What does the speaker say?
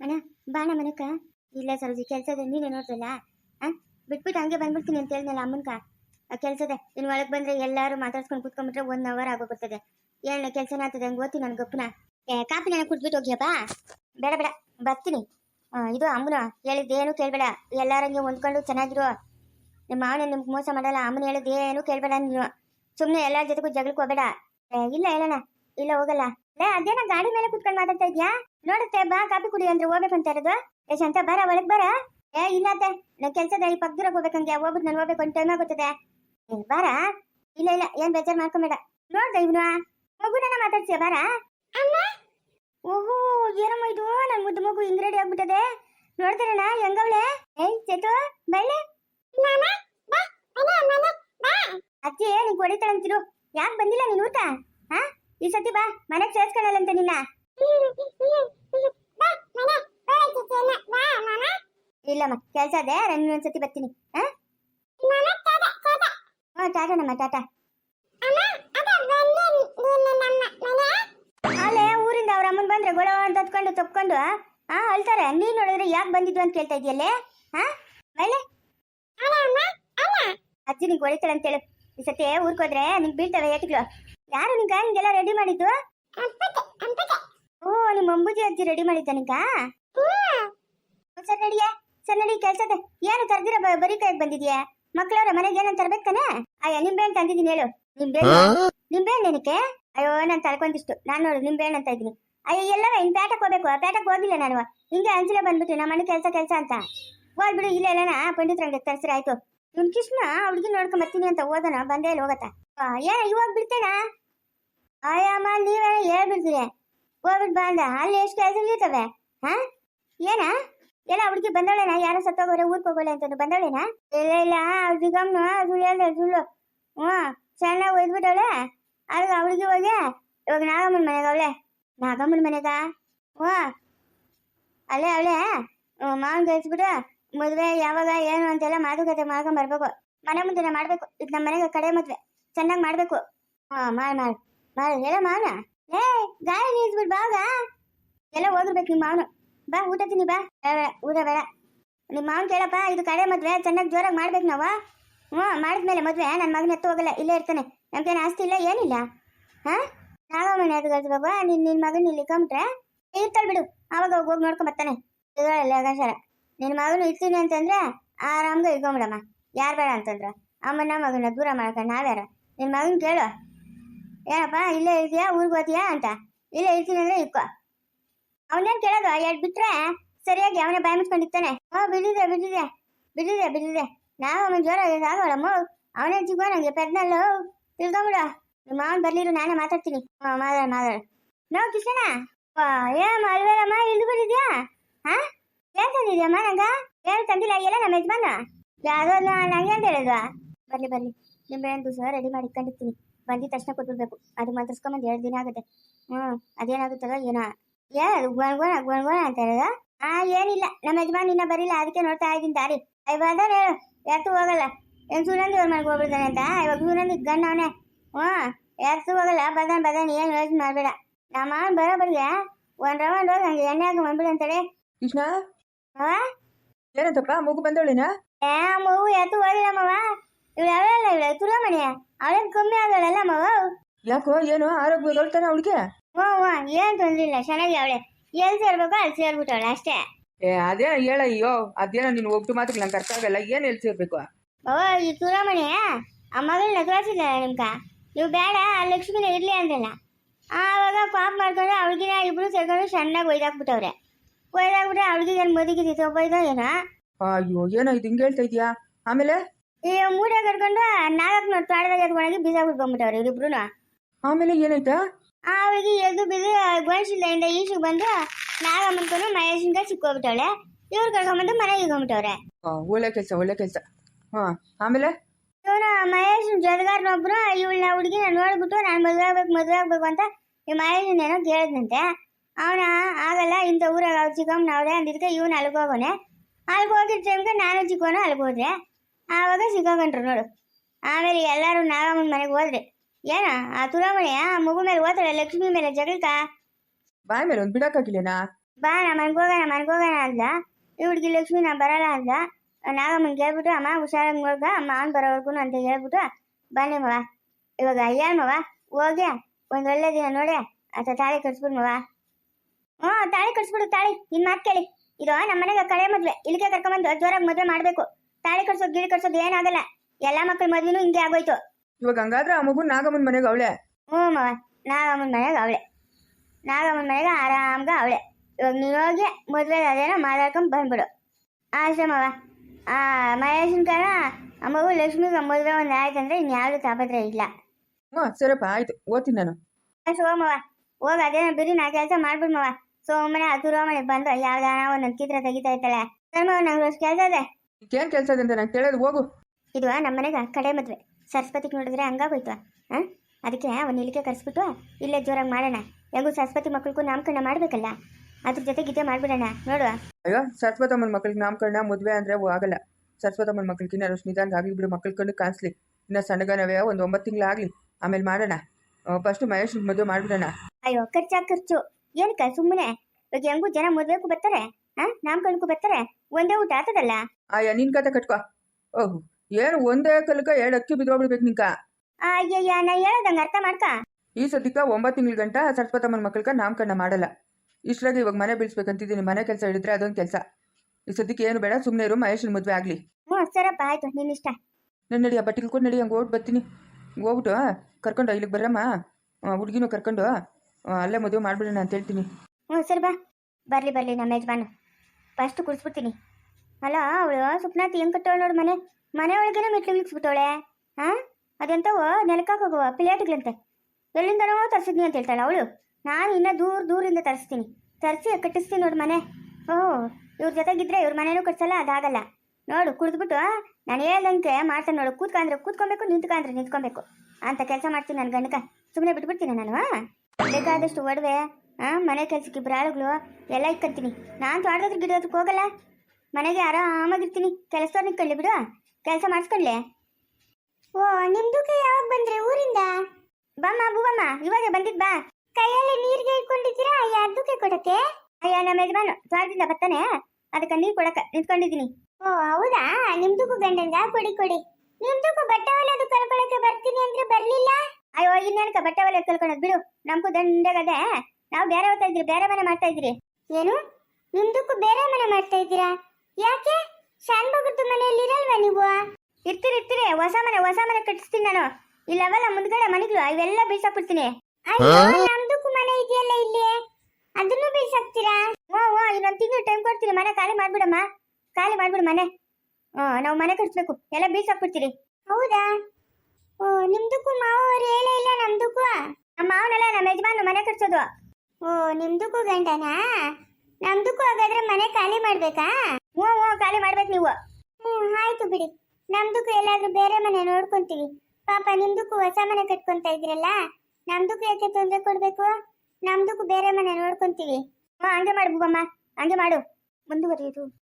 ಅಣ್ಣ ಬಾಣ ಮನಕ ಇಲ್ಲ ಸರೋಜಿ, ಕೆಲಸದ ನೀನೇ ನೋಡ್ದಲ್ಲ? ಆ? ಬಿಟ್ಬಿಟ್ಟು ಹಂಗೆ ಬಂದ್ಬಿಡ್ತೀನಿ ಅಂತ ಹೇಳಿದ್ನಲ್ಲ ಅಮ್ಮನ್ಕ. ಕೆಲಸದ ಇನ್ನು ಒಳಗೆ ಬಂದ್ರೆ ಎಲ್ಲರೂ ಮಾತಾಡ್ಸ್ಕೊಂಡು ಕುತ್ಕೊಂಡ್ಬಿಟ್ರೆ ಒನ್ ಅವರ್ ಆಗೋಗ್ಬಿಡ್ತದೆ. ಏಳನೇ ಕೆಲಸನ ಆಗ್ತದೆ ಹಂಗೆ ಓದ್ತೀನಿ ನನ್ನ ಗಪ್ಪನ. ಕಾಪಿ ನಾನು ಕುಡ್ಬಿಟ್ಟು ಹೋಗ್ಯಪ್ಪ ಬೇಡ ಬೇಡ, ಬರ್ತೀನಿ. ಇದು ಅಮ್ಮನ, ಹೇಳಿದ್ದೇನು ಕೇಳಬೇಡ. ಎಲ್ಲಾರಂಗೆ ಹೊಂದ್ಕೊಂಡು ಚೆನ್ನಾಗಿರು. ನಿಮ್ಮ ಮಾವನ ನಿಮ್ಗೆ ಮೋಸ ಮಾಡಲ್ಲ, ಅಮ್ಮನ ಹೇಳಿದ್ದೇನು ಕೇಳಬೇಡ ನೀನು. ಸುಮ್ಮನೆ ಎಲ್ಲರ ಜೊತೆಗೂ ಜಗಳಕ್ಕೆ ಹೋಗಬೇಡ. ಇಲ್ಲ ಹೇಳೋಣ ಇಲ್ಲ ಹೋಗಲ್ಲ. ಲೇ ಅದೇನ ಗಾಡಿ ಮೇಲೆ ಕುತ್ಕೊಂಡು ಮಾತಾಡ್ತಾ ಇದ್ಯಾ? ನೋಡುತ್ತೆ ಬಾ ಕಾಫಿ ಕುಡಿ ಅಂದ್ರೆ ಹೋಗ್ಬೇಕಂತ ಇರೋದು. ಏ ಶಾಂತ ಬರ ಒಳಗ್ ಬರ. ಏ ಇಲ್ಲ ಅತ್ತೆ ನಾ ಕೆಲ್ಸದ ಈ ಪಕ್ಕದೂರಾಗ ಹೋಗ್ಬೇಕಂಗೆ ಹೋಗ್ಬಿಟ್ಟು ನಾನು ಹೋಗ್ಬೇಕು ಅಂತ ಟೈಮ್ ಆಗುತ್ತದೆ ಏ ಬಾರ? ಇಲ್ಲ ಇಲ್ಲ ಏನ್ ಬೇಜಾರ್ ಮಾಡ್ಕೊಂಬೇಡ. ನೋಡ್ದ ಇವನು. ಮಗುನ ಮಾತಾಡ್ತೀಯ ಬಾರ? ಓಹೋ ಏನಮ್ಮ ಇದು? ನನ್ ಮುದ್ದು ಮಗು ಹಿಂಗ್ ರೆಡಿ ಆಗ್ಬಿಟ್ಟದೆ. ನೋಡ್ತಾರಣ ಹೆಂಗವಳೆ? ಏಯ್ ಚೇತು ಬೈಲೆ? ಅಜ್ಜಿ ನಿಂಗೆ ಹೊಡಿತಾಳಂತಿರು. ಯಾಕೆ ಬಂದಿಲ್ಲ ನೀನು ಊಟ? ಹಾ? ಈ ಸತಿ ಬಾ ಮನೆಗೆ ಸೇರ್ಸ್ಕೊಳ್ಳಲ್ಲಂತೆ ನಿನ್ನ. ಇಲ್ಲಮ್ಮ ಕೆಲ್ಸ ಅದೇ ನಾನು ಇನ್ನೊಂದ್ಸತಿ ಬರ್ತೀನಿ ಟಾಟಾನಮ್ಮ ಟಾಟಾ ಅಲ್ಲೇ ಊರಿಂದ ಅವ್ರ ಅಮ್ಮನ್ ಬಂದ್ರೆ ಗೊಳ ಅಂತ ಹತ್ಕೊಂಡು ತಪ್ಕೊಂಡು ಹಾ ಅಳ್ತಾರೆ, ನೀನ್ ನೋಡಿದ್ರೆ ಯಾಕೆ ಬಂದಿದ್ದು ಅಂತ ಕೇಳ್ತಾ ಇದೆಯಲ್ಲೇ ಹಾ ಮೇಲೆ ಅಜ್ಜಿ ನಿಂಗೆ ಅಂತ ಅಂತೇಳು ಈ ಸತಿ ಊರ್ಕೋದ್ರೆ ನಿಂಗೆ ಬೀಳ್ತವೆ ಏಟಿಗಳು. ಯಾರು ನಿಂಗ? ಹಿಂಗೆಲ್ಲ ರೆಡಿ ಮಾಡಿದ್ದು? ಓ ನಿಮ್ಮ ಅಂಬುಜಿ ಅಜ್ಜಿ ರೆಡಿ ಮಾಡಿದ್ದ ನಿಂಗ? ಸರ್ ನಡಿಯ ಸರ್ ನಡಿ ಕೆಲ್ಸದ ಏನು ತರ್ದಿರ ಬರೀ ಕೈಗೆ ಬಂದಿದ್ಯಾ? ಮಕ್ಳವ್ರ ಮನೆಗೆ ಏನಂತ ತರ್ಬೇಕಾನೆ ಅಯ್ಯ ನಿಂಬೆ ಹಣ್ಣು ತಂದಿದ್ದೀನಿ ಹೇಳು. ನಿಂಬೆಹಣ್ಣು ನಿಂಬೆಹಣ್ಣು ಏನಕ್ಕೆ? ಅಯ್ಯೋ ನಾನು ತಳ್ಕೊಂಡಿಷ್ಟು ನಾನು ನೋಡು ನಿಂಬೆಹಣ್ಣು ಅಂತ ಇದ್ದೀನಿ. ಅಯ್ಯೋ ಎಲ್ಲವ ಇನ್ ಪೇಟಕ್ಕೆ ಹೋಗ್ಬೇಕು. ಪೇಟಕ್ಕೆ ಹೋಗಿಲ್ಲ ನಾನು. ಹಿಂಗೆ ಅಂಚಲೆ ಬಂದ್ಬಿಟ್ಟು ನಮ್ಮ ಮನೆ ಕೆಲಸ ಕೆಲಸ ಅಂತ. ಹೋಗ್ಬಿಡು ಇಲ್ಲ ಎಲ್ಲನ ಪಂಡಿತರಂಗೆ ತರ್ಸ್ರಿ ಆಯ್ತು. ನಿಮ್ಮ ಕೃಷ್ಣ ಹುಡುಗಿ ನೋಡ್ಕೊಂಡ್ ಮತ್ತೀನಿ ಅಂತ ಓದೋಣ ಬಂದೇ ಇಲ್ಲಿ ಹೋಗತ್ತ? ಏನ ಇವಾಗ ಬಿಡ್ತೇನ ಅಯ್ಯಮ್ಮ ನೀವೇ ಹೇಳ್ಬಿಡ್ತೀರಿ ಹೋಗ್ಬಿಟ್ಟು ಬಂದ ಅಲ್ಲಿ ಎಷ್ಟು ಕೆಲಸ ಇರ್ತವೆ ಹಾ ಏನ ಎಲ್ಲ ಹುಡುಗಿ ಬಂದವಳೇನ ಯಾರೋ ಸತ್ತೋಗೋರೆ ಊರ್ಗ್ ಹೋಗೋಳೆ ಅಂತ ಬಂದವಳೇನ ಇಲ್ಲ ಇಲ್ಲ ಅವ್ರಿಗೆ ಗಮ್ನು ಸುಳ್ಳು ಹೇಳ್ದೆ ಸುಳ್ಳು ಹ್ಞೂ ಚೆನ್ನಾಗಿ ಒಯ್ದ್ಬಿಟ್ಟವಳೆ ಆಗ ಅವಳಿಗೆ ಹೋಗಿ ಇವಾಗ ನಾಗಮ್ಮನ ಮನೆಗೆ ಅವಳೆ ನಾಗಮ್ಮನ ಮನೆಗ ಹ್ಞೂ ಅಲ್ಲೇ ಅವಳೆ ಮಾವನ್ ಕಳಿಸ್ಬಿಟ್ಟು ಮದುವೆ ಯಾವಾಗ ಏನು ಅಂತೆಲ್ಲ ಮಾತುಕತೆ ಮಾಡ್ಕೊಂಡ್ ಬರ್ಬೇಕು ಮನೆ ಮುಂದೆನೆ ಮಾಡ್ಬೇಕು ಇದು ನಮ್ಮ ಮನೆಗೆ ಕಡೆ ಮದ್ವೆ ಚೆನ್ನಾಗಿ ಮಾಡ್ಬೇಕು. ಹಾ, ಮಾಡಿ ಮಾಡಿ. ಮಾಡ್, ಹೇಳ ಮಾವನ ಏ, ಗಾಳಿ ನಿಲ್ಸ್ಬಿಟ್ಟು ಬಾಗ ಎಲ್ಲ ಹೋಗಿರ್ಬೇಕು ನಿಮ್ಮ ಮಾವನು. ಬಾ, ಊಟ ತಿನ್ನಿ, ಬಾ. ಊಟ ಬೇಡ. ನಿಮ್ಮ ಮಾವನ್ ಕೇಳಪ್ಪ, ಇದು ಕಡೆ ಮದ್ವೆ, ಚೆನ್ನಾಗಿ ಜೋರಾಗಿ ಮಾಡ್ಬೇಕು ನಾವು. ಹ್ಞೂ ಮಾಡಿದ್ಮೇಲೆ ಮದ್ವೆ ನನ್ನ ಮಗನ ಎತ್ತು ಹೋಗಲ್ಲ, ಇಲ್ಲೇ ಇರ್ತಾನೆ. ನಮ್ಗೇನು ಆಸ್ತಿ ಇಲ್ಲ, ಏನಿಲ್ಲ. ಹಾ? ಅದು ಎದ್ದು ಕಳ್ಸ್ಬೇಕು ನಿನ್ ನಿನ್ ಮಗನ ಇಲ್ಲಿ ಕಂಬಿಟ್ರೆ ಇರ್ತಾಳೆ ಬಿಡು. ಆವಾಗ ಹೋಗಿ ಹೋಗಿ ನೋಡ್ಕೊಂಡ್ ಬರ್ತಾನೆ. ಇದ್ರಲ್ಲ ಲೆಗಾಚಾರ ನಿನ್ನ ಮಗನು ಇರ್ತೀನಿ ಅಂತಂದ್ರೆ ಆರಾಮ್ಗೆ ಇಟ್ಕೊಂಬಿಡಮ್ಮ ಯಾರು ಬೇಡ ಅಂತಂದ್ರ. ಅಮ್ಮನ ಮಗನ ದೂರ ಮಾಡ್ಕೊಂಡು ನಾವ್ಯಾರ? ನಿನ್ನ ಮಗನ ಕೇಳು. ಏನಪ್ಪ, ಇಲ್ಲೇ ಇರ್ತೀಯಾ ಊರಿಗೆ ಹೋಗ್ತೀಯಾ ಅಂತ. ಇಲ್ಲೇ ಇರ್ತೀನಿ ಅಂದ್ರೆ ಇಕ್ಕೋ. ಅವನೇನು ಕೇಳೋದು? ಎರಡು ಬಿಟ್ರೆ ಸರಿಯಾಗಿ ಅವನೇ ಬಾಯಿ ಮುಚ್ಕೊಂಡಿರ್ತಾನೆ. ಓ ಬಿಡಿದೆ ಬಿಡಿದೆ ಬಿಡಿದೆ ಬಿಡಿದೆ ನಾವು ಅವನ ಜ್ವರ ಆಗೋಳಮ್ಮ ಅವನೇ ಚಿಕ್ಕ ನಂಗೆ ಪೆದ್ನಲ್ಲು ತಿಳ್ಕೊಂಬಿಡು. ನಿಮ್ಮ ಮಾವನ್ ಬರ್ಲಿರು, ನಾನೇ ಮಾತಾಡ್ತೀನಿ. ಹ್ಞೂ ಮಾತಾಡ ಮಾತಾಡ. ನೋ ಕಿಶನ ಏನ್ ಅಲ್ವೇಲಮ್ಮ ಇಲ್ದು ಬಂದಿದ್ಯಾ ಹಾ? ಏನ್ ತಂದಿದ್ಯಮ್ಮ ನಂಗ? ಏನು ತಂದಿಲ್ಲ, ಎಲ್ಲ ನಮ್ಮ ಯಜಮಾನ ಯಾವ್ದೋ ನಂಗೆ ಅಂತ ಹೇಳಿದ್ವಾ? ಬರ್ಲಿ ಬರ್ಲಿ. ನಿಂಬೆ ಹಣ್ಣು ದಿವಸ ರೆಡಿ ಮಾಡಿ ಇಟ್ಕೊಂಡಿರ್ತೀನಿ ಬಂದಿದ ತಕ್ಷಣ ಕೊಟ್ಬಿಡ್ಬೇಕು. ಅದು ಮಂತ್ರಿಸ್ಕೊಂಬಂದು ಎರಡು ದಿನ ಆಗುತ್ತೆ. ಹ್ಞೂ ಅದೇನಾಗುತ್ತಲ್ಲ ಏನೋ. ಏ ಗುಣ ಗುಣ ಗುಣ ಅಂತ ಹೇಳಿದ? ಆ ಏನಿಲ್ಲ. ನಮ್ಮ ಯಜಮಾನ್ ಇನ್ನ ಬರಿಲ್ಲ. ಅದಕ್ಕೆ ನೋಡ್ತಾ ಇದ್ದೀನಿ ದಾರಿ. ಐವಾಗ ಹೇಳು ಯಾತು ಹೋಗಲ್ಲ. ಏನು ಸೂರ್ಯಂದು ಅವ್ರ ಮನೆಗೆ ಹೋಗ್ಬಿಡ್ತಾನೆ ಅಂತ? ಇವಾಗ ಸೂರ್ಯಂದು ಗಂಡ ಅವನೇ. ಹ್ಞೂ ಯಾತು ಹೋಗಲ್ಲ. ಬದಾನ್ ಬದಾನ್ ಏನು ಯೋಚನೆ ಮಾಡಬೇಡ. ನಮ್ಮ ಮಾವನ್ ಬರೋಬರಿಗೆ ಒಂದು ರೌಂಡ್ ಹೋಗಿ ಹಂಗೆ ಎಣ್ಣೆ ಹಾಕಿ ಬಂದ್ಬಿಡು ಅಂತಾಳೆ. ಕೃಷ್ಣ? ಅವ ಏನಂತಪ್ಪ? ಮಗು ಬಂದವಳೇನಾ? ಏ ಮಗು ಯಾತು ಹೋಗಿಲ್ಲ ಮವ. ಇವಳು ಅವಳಲ್ಲ ಇವಳು ತುಳಮಣಿ ಅವಳೇನು ಕಮ್ಮಿ ಆಗೋಳಲ್ಲ ಮವ? ಯಾಕೋ ಏನೋ? ಆರೋಗ್ಯ ಹೇಳ್ತಾನೆ ಅವಳಿಗೆ ಹ್ಞೂ ಹ್ಞೂ ಏನು ತೊಂದ್ರಿಲ್ಲ ಚೆನ್ನಾಗಿ ಅವಳೆ. ಎಲ್ಲಿ ಸೇರ್ಬೇಕು ಅಲ್ಲಿ ಸೇರ್ಬಿಟ್ಟವಳೆ ಅಷ್ಟೇ. ಏ ಅದೇನ ಹೇಳ ಅಯ್ಯೋ. ಅದೇನೋ ನೀನು ಒಟ್ಟು ಮಾತಿಗೆ ನಂಗೆ ಅರ್ಥ ಆಗಲ್ಲ. ಏನು ಸೇರ್ಬೇಕು? ಓ ಈ ತುಳಮಣಿ ಆ ಮಗಳನ್ನ ತೋರಿಸಿಲ್ಲ ನಿಮ್ಗ ನೀವು ಬೇಡ ಆ ಲಕ್ಷ್ಮಿನ ಇರ್ಲಿ ಅಂದ್ರಲ್ಲ ಆವಾಗ ಪಾಪ ಮಾಡ್ಕೊಂಡು ಅವಳಿಗಿನ ಇಬ್ರು ಸೇರ್ಕೊಂಡು ಚೆನ್ನಾಗಿ ಒಯ್ದಾಕ್ಬಿಟ್ಟವ್ರೆ. ಒಯ್ದಾಕ್ಬಿಟ್ರೆ ಅವಳಿಗೆ ಏನು ಮದುವೆ ಒಬ್ಬ ಏನೋ? ಅಯ್ಯೋ ಏನೋ ಇದು ಹಿಂಗೆ ಹೇಳ್ತಾ ಇದೀಯಾ? ಆಮೇಲೆ? ಈ ಮೂಡೆ ಕಟ್ಕೊಂಡು ನಾಲ್ಕು ನೋಡಿ ತಾಡ್ದಾಗ ಎತ್ಕೊಂಡೋಗಿ ಬೀಜ ಬಿಟ್ಕೊಂಡ್ಬಿಟ್ಟವ್ರೆ ಇವ್ರಿಬ್ರು ಆಮೇಲೆ ಏನಾಯ್ತಾ ಅವಳಿಗೆ ಎದ್ದು ಬಿದ್ದು ಗೋಣಿಸಿಲ್ಲೆಯಿಂದ ಈಚೆಗೆ ಬಂದು ನಾಗಮ್ಮನ್ಕೊಂಡು ಮಹೇಶನ್ಗೆ ಸಿಕ್ಕೋಗ್ಬಿಟ್ಟವಳೆ ಇವ್ರು ಕರ್ಕೊಂಡ್ಬಂದು ಮನೆಗೆ ಇಟ್ಕೊಂಡ್ಬಿಟ್ಟವ್ರೆ ಆ, ಒಳ್ಳೆ ಕೆಲಸ ಒಳ್ಳೆ ಕೆಲಸ ಹಾಂ ಆಮೇಲೆ ಇವನು ಮಹೇಶ್ ಜೊತೆಗಾರನೊಬ್ರು ಇವಳನ್ನ ಹುಡುಗಿನ ನೋಡ್ಬಿಟ್ಟು ನಾನು ಮದುವೆ ಆಗ್ಬೇಕು ಮದುವೆ ಆಗ್ಬೇಕು ಅಂತ ಈ ಮಹೇಶನ್ ಏನೋ ಕೇಳಿದ್ನಂತೆ ಅವನ ಆಗಲ್ಲ ಇಂಥ ಊರಾಗ ಅವ್ರು ಚಿಕ್ಕಮ್ಮನ ಅವ್ರೆ ಅಂದಿದ್ದಕ್ಕೆ ಇವನು ಅಲ್ಲಿಗೆ ಹೋಗೋನೆ ಅಲ್ಲಿಗೆ ಹೋಗಿದ್ದ ಟೈಮ್ಗೆ ನಾನು ಚಿಕ್ಕವನು ಅಲ್ಲಿಗೆ ಹೋದ್ರೆ ಆವಾಗ ಸಿಕ್ಕಾಕೊಂಡ್ರು ನೋಡು. ಆಮೇಲೆ ಎಲ್ಲರೂ ನಾಗಮ್ಮನ ಮನೆಗೆ ಹೋದ್ರೆ. ಏನ ಆ ತುರಾಮಣಿ ಆ ಮಗು ಮೇಲೆ ಓದ್ತಾಳೆ ಲಕ್ಷ್ಮಿ ಮೇಲೆ ಜಗಳಕ ಬಾಯ್ ಮೇಲೆ ಒಂದು ಬಿಡಕ್ಕಾಗಿಲ್ಲೇನಾ ಬಾ ನಾ ಮನ್ಗೋಗೋಣ ಮನ್ಗೋಗೋಣ ಅಂದ ಈ ಹುಡುಗಿ ಲಕ್ಷ್ಮಿ ನಾ ಬರಲ್ಲ ಅಂದ ನಾಗಮ್ಮನ ಹೇಳ್ಬಿಟ್ಟು ಅಮ್ಮ ಹುಷಾರಾಗಿ ನೋಡ್ಗ ಅಮ್ಮ ಅವ್ನು ಬರೋವರೆಗೂ ಅಂತ ಹೇಳ್ಬಿಟ್ಟು ಬನ್ನಿ ಮವ. ಇವಾಗ ಏನ್ ಮವ ಹೋಗಿ ಒಂದ್ ಒಳ್ಳೆ ದಿನ ನೋಡಿ ಆತ ತಾಳಿ ಕಟ್ಸ್ಬಿಡ್ ಮವ. ಹ್ಞೂ ತಾಳಿ ಕಟ್ಸ್ಬಿಡು ತಾಳಿ. ನಿನ್ನ ಮಾತು ಕೇಳಿ. ಇದು ನಮ್ಮ ಮನೆಗೆ ಕಳೆ ಮದುವೆ. ಇಲ್ಲಿಗೆ ಕರ್ಕೊಂಬಂದು ಜೋರಾಗಿ ಮದ್ವೆ ಮಾಡ್ಬೇಕು. ತಾಳಿ ಕಟ್ಸೋದು ಗಿಳಿ ಕಟ್ಸೋದು ಏನಾಗಲ್ಲ ಎಲ್ಲಾ ಮಕ್ಕಳ ಮದ್ವೆನೂ ಹಿಂಗೆ ಆಗೋಯ್ತು. ಇವಾಗ ಹಂಗಾದ್ರೆ ಆ ಮಗು ನಾಗಮ್ಮನ ಮನೆಗೆ ಅವಳೆ? ಹ್ಞೂ ಮಾವ ನಾಗಮ್ಮನ ಮನೆಗೆ ಅವಳೆ. ನಾಗಮ್ಮನ ಮನೆಗೆ ಆರಾಮ್ಗ ಅವಳೆ. ಇವಾಗ ನೀನು ಹೋಗಿ ಮದುವೆ ಅದೇನೋ ಮಾತಾಡ್ಕೊಂಡು ಬಂದ್ಬಿಡು. ಅಷ್ಟೇ ಮವ. ಆ ಮಹೇಶನ್ ಕಾರಣ ಆ ಮಗು ಲಕ್ಷ್ಮಿಗೆ ಮದುವೆ ಒಂದು ಆಯ್ತಂದ್ರೆ ಇನ್ಯಾವುದು ತಾಪತ್ರ ಇಲ್ಲ. ಹ್ಞೂ ಸರಪ್ಪ ಆಯ್ತು. ಓದ್ತೀನಿ ನಾನು. ಸೋಮವ ಹೋಗ ಅದೇನೋ ಬಿರಿ ನಾ ಕೆಲಸ ಮಾಡ್ಬಿಡ್ಮವ ಸೋಮನೆ ಹತ್ತು ಮನೆ ಬಂದು ಯಾವ್ದಾನ ಒಂದೊಂದು ಚಿತ್ರ ತೆಗಿತಾ ಇರ್ತಾಳೆ. ಸರ್ ಮಾವ ನಂಗೆ ಕೆಲಸ ಇದೆ. ಏನು ಕೆಲಸ ಇದೆ ಅಂತ ನಂಗೆ ಕೇಳೋದು ಹೋಗು. ಇದು ನಮ್ಮ ಮನೆಗೆ ಕಡೆ ಮದ್ವೆ. ಸರಸ್ವತಿಗೆ ನೋಡಿದ್ರೆ ಹಂಗಾಗೋಯ್ತು ಹಾಂ ಅದಕ್ಕೆ ಅವನ್ ಇಲ್ಲಿಗೆ ಕರೆಸ್ಬಿಟ್ಟು ಇಲ್ಲೇ ಜೋರಾಗಿ ಮಾಡೋಣ. ಹೆಂಗೂ ಸರಸ್ವತಿ ಮಕ್ಕಳಿಗೂ ನಾಮಕರಣ ಮಾಡಬೇಕಲ್ಲ ಅದ್ರ ಜೊತೆಗೆ ಇದೇ ಮಾಡ್ಬಿಡೋಣ ನೋಡುವ. ಅಯ್ಯೋ ಸರಸ್ವತಮ್ಮನ ಮಕ್ಳಿಗೆ ನಾಮಕರಣ ಮದುವೆ ಅಂದ್ರೆ ಆಗಲ್ಲ. ಸರಸ್ವತಮ್ಮನ ಮಕ್ಳಿಗೆ ಇನ್ನೂ ಅಷ್ಟು ನಿಧಾನ ಆಗಲಿ ಬಿಡು ಮಕ್ಳ ಕಣ್ಣು ಕಾಣಿಸ್ಲಿ. ಇನ್ನು ಸಣ್ಣಗನವೇ ಒಂದು ಒಂಬತ್ತು ತಿಂಗಳಾಗಲಿ ಆಮೇಲೆ ಮಾಡೋಣ. ಫಸ್ಟ್ ಮಹೇಶ್ ಮದುವೆ ಮಾಡ್ಬಿಡೋಣ. ಅಯ್ಯೋ ಖರ್ಚಾಗ ಖರ್ಚು. ಏನಕ್ಕ ಸುಮ್ಮನೆ? ಇವಾಗ ಹೆಂಗೂ ಜನ ಮದ್ವೆಗೂ ಬರ್ತಾರೆ? ಹಾಂ ನಾಮಕರಣಕ್ಕೂ ಬರ್ತಾರೆ? ಒಂದೇ ಊಟ ಆತದಲ್ಲ? ಅಯ್ಯ ನಿನ್ ಕತೆ ಕಟ್ಕೋ. ಓಹ್ ಏನು ಒಂದೇ ಕಲ್ಕ ಎರಡು ಅಕ್ಕಿ ಬಿದ್ದೋಗ್ಬಿಡ್ಬೇಕು ನಿಂಕ ಅಯ್ಯಯ್ಯ ನಾ ಹೇಳೋದಂಗೆ ಅರ್ಥ ಮಾಡ್ಕ. ಈ ಸದ್ಯಕ್ಕ ಒಂಬತ್ ತಿಂಗಳ ಗಂಟ ಸರಸ್ವತಮ್ಮನ ಮಕ್ಕಳಿಗೆ ನಾಮಕರಣ ಮಾಡಲ್ಲ. ಇಷ್ಟರಾಗಿ ಇವಾಗ ಮನೆ ಬೀಳ್ಸ್ಬೇಕಂತಿದ್ದೀನಿ ಮನೆ ಕೆಲಸ ಹಿಡಿದ್ರೆ ಅದೊಂದು ಕೆಲಸ. ಈ ಸದ್ಯಕ್ಕೆ ಏನು ಬೇಡ ಸುಮ್ಮನೆ ಇರು ಮಹೇಶನ ಮದುವೆ ಆಗಲಿ. ಹ್ಞೂ ಸರಪ್ಪ ಆಯ್ತು ನಿನ್ನ ಇಷ್ಟ. ನನ್ನ ನಡಿ ಆ ಬಟ್ಟೆ ಇಳ್ಕೊಂಡು ನಡಿ ಹಂಗೆ ಓಟ್ ಬರ್ತೀನಿ. ಹೋಗ್ಬಿಟ್ಟು ಕರ್ಕೊಂಡು ಇಲ್ಲಿಗೆ ಬರಮ್ಮ ಹುಡುಗಿನೂ ಕರ್ಕೊಂಡು ಅಲ್ಲೇ ಮದುವೆ ಮಾಡ್ಬಿಡೋಣ ಅಂತ ಹೇಳ್ತೀನಿ. ಹ್ಞೂ ಸರಿ ಬಾ. ಬರಲಿ ಬರಲಿ ನಮ್ಮ ಯಜಮಾನು. ಫಸ್ಟ್ ಕುಡಿಸ್ಬಿಡ್ತೀನಿ. ಅಲ್ಲ ಅವಳು ಸುಪ್ನಾತಿ ಹೆಂಗ್ ಕಟ್ಟವಳು ನೋಡು ಮನೆ. ಮನೆ ಒಳಗೇನೆ ಮೆಟ್ಲು ಇಳಿಸ್ಬಿಟ್ಟವಳೆ ಹಾಂ ಅದೆಂತವು ನೆಲಕ್ಕಾಗ ಹೋಗುವ ಪ್ಲೇಟ್ಗಳಂತೆ ಎಲ್ಲಿಂದನೋ ತರಿಸಿದ್ನಿ ಅಂತ ಹೇಳ್ತಾಳೆ ಅವಳು. ನಾನು ಇನ್ನೂ ದೂರ ದೂರಿಂದ ತರಿಸ್ತೀನಿ. ತರಿಸಿ ಕಟ್ಟಿಸ್ತೀನಿ ನೋಡು ಮನೆ. ಓ, ಇವ್ರ ಜೊತೆಗಿದ್ರೆ ಇವ್ರ ಮನೇನೂ ಕಟ್ಸಲ್ಲ, ಅದಾಗಲ್ಲ. ನೋಡು, ಕುಡಿದ್ಬಿಟ್ಟು, ನಾನು ಹೇಳ್ದಂಗೆ ಮಾಡ್ತಾನೆ ನೋಡು. ಕೂತ್ಕೊಂಡ್ರೆ ಕೂತ್ಕೊಬೇಕು ನಿಂತ್ಕೊಂಡ್ರೆ ನಿಂತ್ಕೊಬೇಕು. ಅಂತ ಕೆಲಸ ಮಾಡ್ತೀನಿ ನನ್ನ ಗಂಡಕ. ಸುಮ್ಮನೆ ಬಿಟ್ಬಿಡ್ತೀನಿ ನಾನು? ಬೇಕಾದಷ್ಟು ಒಡವೆ ಆ, ಮನೆ ಕೆಲಸಕ್ಕೆ ಇಬ್ಬರು ಆಳುಗಳು ಎಲ್ಲ ಇಕ್ಕಂತೀನಿ. ನಾನು ತೋಟದ್ರ ಹತ್ರಕ್ಕೆ ಹೋಗಲ್ಲ. ಮನೆಗೆ ಆರಾಮಾಗಿರ್ತೀನಿ. ಕೆಲಸದವ್ರು ಕಳ್ಳಿ ಬಿಡು. ಕೆಲಸ ಮಾಡಿಸ್ಕೊಳ್ಳಿ ಓ ನಿಮ್ದುಕ್ಕೆ ಯಾವಾಗ ಬಂದ್ರೆ ಊರಿಂದ? ಬಮ್ಮ ಬೂವಮ್ಮ ಇವಾಗ ಬಂದಿದ್ ಬಾ. ಕೈಯಲ್ಲಿ ನೀರಿಗೆ ಇಟ್ಕೊಂಡಿದ್ದೀರಾ? ಅದಕ್ಕೆ ಕೊಡಕ್ಕೆ? ಅಯ್ಯ, ನಮ್ಮ ಯಜಮಾನ ತೋಟದಿಂದ ಬರ್ತಾನೆ. ಅದಕ್ಕೆ ನೀರು ಕೊಡಕ್ಕೆ ನಿಂತ್ಕೊಂಡಿದ್ದೀನಿ. ಓ, ಹೌದಾ? ನಿಮ್ದಕ್ಕೂ ಗಂಡಂದ ಕೊಡಿ ಕೊಡಿ. ನಿಮ್ದಕ್ಕೂ ಬಟ್ಟೆ ಅದು ಕಲ್ಕೊಳಕ್ಕೆ ಬರ್ತೀನಿ ಅಂದ್ರೆ ಬರ್ಲಿಲ್ಲ? ಅಯ್ಯೋ ಇನ್ನೇನಕ ಬಟ್ಟೆ ಒಲೆ ಕಲ್ಕೊಳೋದು? ಬಿಡು, ನಮ್ಗೂ ದಂಡಗದೆ ನಾವು ಬೇರೆ ಹೋಗ್ತಾ ಇದ್ರಿ ಬೇರೆ ಮನೆ ಮಾಡ್ತಾ ಇದ್ರಿ ಏನು? ನಿಮ್ದಕ್ಕೂ ಬೇರೆ ಮನೆ ಮಾಡ್ತಾ ಇದ್ದೀರಾ? ಯಾಕೆ? ಶಾನ್ ಬಗುರ್ದು ಮನೆಯಲ್ಲಿ ಇರಲ್ವಾ ನೀವು? ಇರ್ತೀರಿ ಇರ್ತೀರಿ. ಹೊಸ ಮನೆ ಹೊಸ ಮನೆ ಕಟ್ಟಿಸ್ತೀನಿ ನಾನು. ಇಲ್ಲವಲ್ಲ ಮುಂದ್ಗಡೆ ಮನೆಗಳು ಇವೆಲ್ಲ ಬೀಳ್ಸಾಕ್ಬಿಡ್ತೀನಿ. ನಮ್ದಕ್ಕೂ ಮನೆ ಇದೆಯಲ್ಲ ಇಲ್ಲಿ? ಅದನ್ನು ಬೀಳ್ಸಾಕ್ತೀರಾ? ಓ ಓ ಇನ್ನೊಂದು ತಿಂಗಳು ಟೈಮ್ ಕೊಡ್ತೀನಿ. ಮನೆ ಖಾಲಿ ಮಾಡ್ಬಿಡಮ್ಮ. ಖಾಲಿ ಮಾಡ್ಬಿಡು ಮನೆ. ಹ್ಞೂ ನಾವು ಮನೆ ಕಟ್ಸ್ಬೇಕು. ಎಲ್ಲ ಬೀಳ್ಸಾಕ್ಬಿಡ್ತೀರಿ. ಹೌದಾ? ಓ ನಿಮ್ದಕ್ಕೂ ಮಾವರು ಹೇಳೇ ಇಲ್ಲ ನಮ್ದಕ್ಕೂ? ನಮ್ಮ ಮಾವನಲ್ಲ ನಮ್ಮ ಯಜಮಾನ ಮನೆ ಕಟ್ಸೋದು. ಓ ನಿಮ್ದಕ್ಕೂ ಗಂಡನಾ? ನಮ್ದಕ್ಕೂ ಹಾಗಾದ್ರೆ ಮನೆ ಖಾಲಿ ಮಾಡ್ಬೇಕಾ? ಹ್ಞೂ ಹ್ಞೂ ಖಾಲಿ ಮಾಡ್ಬೇಕು ನೀವು. ಹ್ಞೂ ಆಯ್ತು ಬಿಡಿ. ನಮ್ದಕ್ಕೂ ಎಲ್ಲಾದ್ರೂ ಬೇರೆ ಮನೆ ನೋಡ್ಕೊಂತೀವಿ. ಪಾಪ ನಿಮ್ದಕ್ಕೂ ಹೊಸ ಮನೆ ಕಟ್ಕೊಂತ ಇದ್ರಲ್ಲ ನಮ್ದಕ್ಕೂ ಯಾಕೆ ತೊಂದರೆ ಕೊಡ್ಬೇಕು? ನಮ್ದಕ್ಕೂ ಬೇರೆ ಮನೆ ನೋಡ್ಕೊಂತೀವಿ. ಹ್ಞೂ ಹಂಗೆ ಮಾಡು ಬುಬ್ಬಮ್ಮ ಹಂಗೆ ಮಾಡು. ಮುಂದುವರಿಯೋದು.